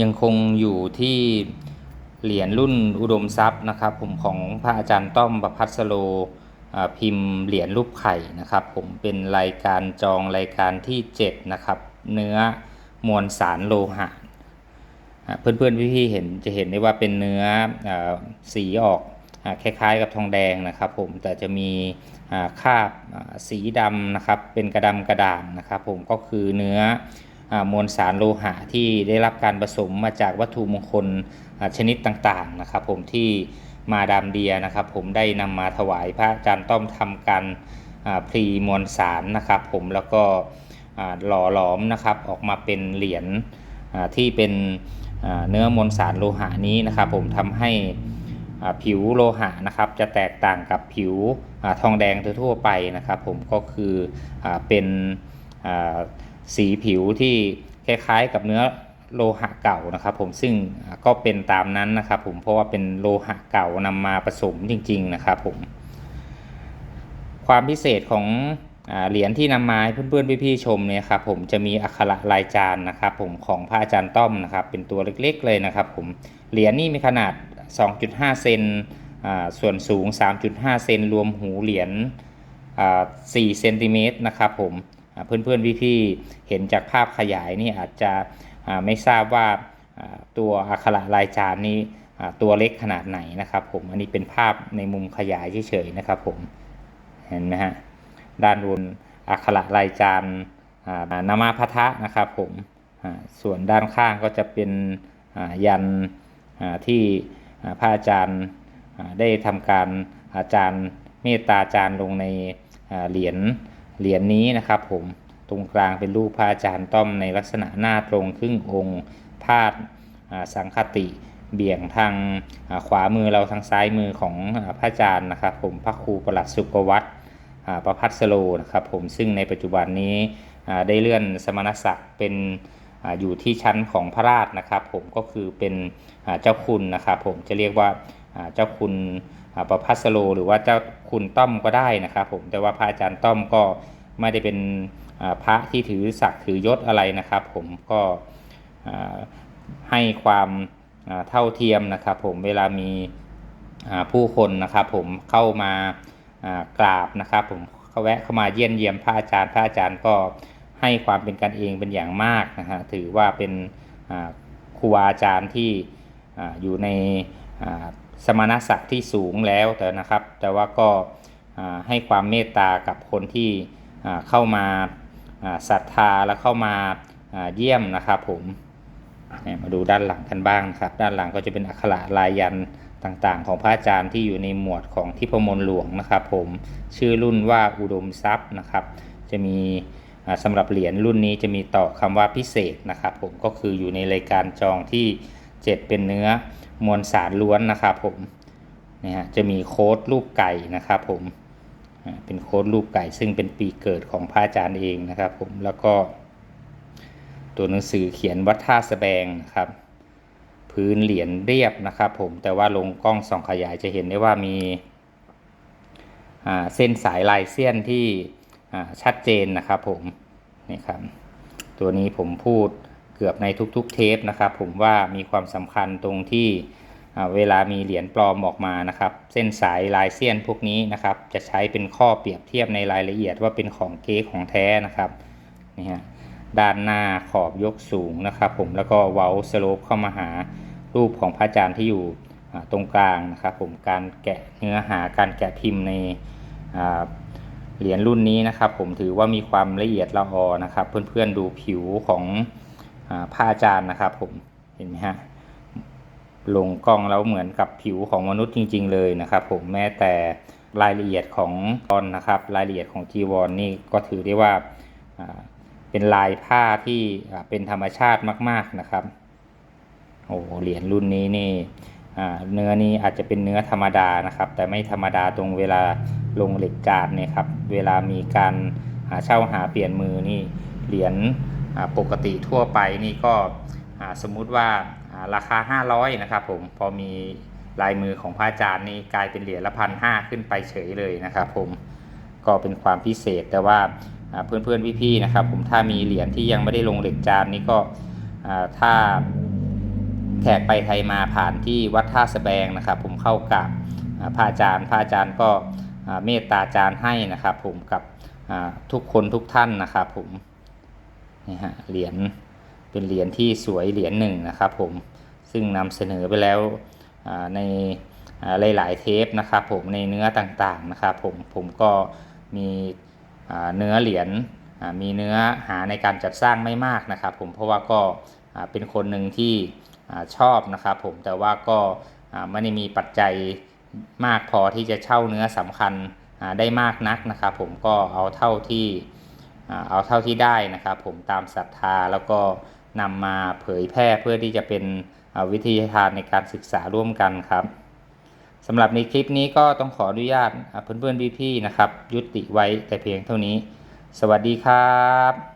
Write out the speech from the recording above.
ยังคงอยู่ที่เหรียญรุ่นอุดมทรัพย์นะครับ ผมของพระอาจารย์ต้อมประพัสโล่พิมพ์เหรียญรูปไข่นะครับ ผมเป็นรายการจองรายการที่ 7 นะครับ เนื้อมวลสารโลหะอ่าเพื่อนๆพี่ๆเห็นจะเห็นได้ว่าเป็นเนื้อสีออกคล้ายๆกับทองแดงนะครับ ผมแต่จะมีคราบสีดำนะครับ เป็นกระดำกระด่างนะครับ ผมก็คือเนื้อ มวลสารโลหะที่ได้รับการผสมมาจากวัตถุมงคลชนิดต่างๆนะครับ ผมที่มาดามเดียนะครับ ผมได้นำมาถวายพระอาจารย์ต้อมทำการพรีมวลสารนะครับ ผมแล้วก็หล่อหลอมนะครับออกมาเป็นเหรียญที่เป็นเนื้อมวลสารโลหะนี้นะครับ ผมทำให้ผิวโลหะนะครับ จะแตกต่างกับผิวอทองแดงทั่วไปนะครับ ผมก็คืออเป็นอ สีผิวที่คล้ายๆกับเนื้อโลหะเก่านะครับผมซึ่งก็เป็นตามนั้นนะครับผมเพราะว่าเป็นโลหะเก่านำมาผสมจริง ๆ นะครับผม ความพิเศษของอเหรียญที่นำมาให้เพื่อนๆพี่ๆชมเนี่ยครับผมจะมีอักขระลายจานนะครับผมของพระอาจารย์ต้อมนะครับเป็นตัวเล็กๆเลยนะครับผมเหรียญนี่มีขนาด 2.5 เซนอ่าส่วนสูง 3.5 เซนรวมหูเหรียญอ่า4เซนติเมตรนะครับผม เพื่อนๆพี่ๆเห็นจากภาพขยายนี่อาจจะไม่ทราบว่าตัวอักขระลายจานนี้ตัวเล็กขนาดไหนนะครับผมอันนี้เป็นภาพในมุมขยายเฉยๆนะครับผมเห็นไหมฮะด้านบนอักขระลายจานนามาพัทะนะครับผมส่วนด้านข้างก็จะเป็นยันที่พระอาจารย์ได้ทำการอาจารย์เมตตาจารย์ลงในเหรียญ เหรียญนี้นะครับผมตรงกลางเป็นรูปพระอาจารย์ต้อมในลักษณะหน้าตรงครึ่งองค์พาดสังคติเบี่ยงทางขวามือเราทางซ้ายมือของพระอาจารย์นะครับผมพระครูประหลัดสุประวัตรประพัฒสโลนะครับผมซึ่งในปัจจุบันนี้ได้เลื่อนสมณศักดิ์เป็นอยู่ที่ชั้นของพระราชนะครับ ผมก็คือเป็นเจ้าคุณนะครับผมจะเรียกว่าเจ้าคุณ ประพัสโล หรือว่าเจ้าคุณต้อมก็ได้นะครับผมแต่ว่าพระอาจารย์ต้อมก็ไม่ได้เป็นอ่าพระที่ถือศักดิ์ถือยศอะไรนะครับ ผมก็อ่าให้ความอ่าเท่าเทียมนะครับผมเวลามีอ่าผู้คนนะครับผมเข้ามาอ่ากราบนะครับ ผมเขาแวะเข้ามาเยี่ยมเยียมพระอาจารย์ พระอาจารย์ก็ให้ความเป็นกันเองเป็นอย่างมากนะฮะถือว่าเป็นอ่าครูอาจารย์ที่ อยู่ในสมณศักดิ์ที่สูงแล้วแต่นะครับ แต่ว่าก็ให้ความเมตตากับคนที่เข้ามาศรัทธาและเข้ามาเยี่ยมนะครับผมมาดูด้านหลังกันบ้างครับ ด้านหลังก็จะเป็นอักขระลายยันต่างๆ ของพระอาจารย์ที่อยู่ในหมวดของทิพมลหลวงนะครับ ผมชื่อรุ่นว่าอุดมทรัพย์นะครับ จะมีอ่าสำหรับเหรียญรุ่นนี้จะมีต่อคำว่าพิเศษนะครับ ผมก็คืออยู่ในรายการจองที่ 7 เป็นเนื้อมวลสารล้วนนะครับผมนะฮะจะมีโค้ดรูปไก่นะครับผมเป็นโค้ดรูปไก่ซึ่งเป็นปีเกิดของพระอาจารย์เองนะครับผมแล้วก็ ตัวหนังสือเขียนวัดท่าสแบงนะครับ พื้นเหรียญเรียบนะครับผมแต่ว่าลงกล้องส่องขยายจะเห็นได้ว่ามีเส้นสายลายเส้นที่ชัดเจนนะครับผมนี่ครับตัวนี้ผมพูด เกือบในทุกๆเทปนะครับ ผมว่ามีความสำคัญตรงที่เวลามีเหรียญปลอมออกมานะครับ เส้นสายลายเส้นพวกนี้นะครับ จะใช้เป็นข้อเปรียบเทียบในรายละเอียดว่าเป็นของเก๊ของแท้นะครับนี่ฮะด้านหน้าขอบยกสูงนะครับ ผมแล้วก็เว้าสโลปเข้ามาหารูปของพระอาจารย์ที่อยู่ตรงกลางนะครับ ผมการแกะเนื้อหาการแกะพิมพ์ในเหรียญรุ่นนี้นะครับ ผมถือว่ามีความละเอียดละออนะครับ เพื่อนๆดูผิวของ อาพระอาจารย์นะครับผมเห็นไหมฮะลงกล้องแล้วเหมือนกับผิวของมนุษย์จริง ๆ เลยนะครับ ผมแม้แต่รายละเอียดของตอนนะครับ รายละเอียดของจีวรนนี่ก็ถือได้ว่าเป็นลายผ้าที่เป็นธรรมชาติมาก ๆนะครับโอ้เหรียญรุ่นนี้นี่เนื้อนี้อาจจะเป็นเนื้อธรรมดานะครับ แต่ไม่ธรรมดาตรงเวลาลงเหล็กจานเนี่ยครับเวลามีการหาเช่าหาเปลี่ยนมือนี่เหรียญ ปกติทั่วไปนี่ก็สมมุติว่าอ่าราคา 500 นะครับผมพอมีลายมือของพระอาจารย์นี่กลายเป็นเหรียญละพันห้าขึ้นไปเฉยเลยนะครับผมก็เป็นความพิเศษแต่ว่าอ่าเพื่อนๆพี่ๆนะครับผมถ้ามีเหรียญที่ยังไม่ได้ลงเหล็กจานนี่ก็ถ้าแขกไปไทยมาผ่านที่วัดท่าสะแบงนะครับ ผมเข้ากราบอ่าพระอาจารย์พระอาจารย์ก็เมตตาจารย์ให้นะครับ ผมกับทุกคนทุกท่านนะครับผม นี่ฮะเหรียญเป็นเหรียญที่สวยเหรียญหนึ่งนะครับผมซึ่งนำเสนอไปแล้วในหลาย ๆ เทปนะครับผมในเนื้อต่างๆนะครับผมผมก็มีเนื้อเหรียญมีเนื้อหาในการจัดสร้างไม่มากนะครับผมเพราะว่าก็เป็นคนหนึ่งที่ชอบนะครับผมแต่ว่าก็ไม่ได้มีปัจจัยมากพอที่จะเช่าเนื้อสำคัญได้มากนักนะครับผมก็เอาเท่าที่ เอาเท่าที่ได้นะครับผมตามศรัทธาแล้วก็นำมาเผยแพร่เพื่อที่จะเป็นวิทยาทานในการศึกษาร่วมกันครับสำหรับในคลิปนี้ก็ต้องขออนุญาตอ่าเพื่อนๆพี่ๆนะครับ ยุติไว้แต่เพียงเท่านี้ สวัสดีครับ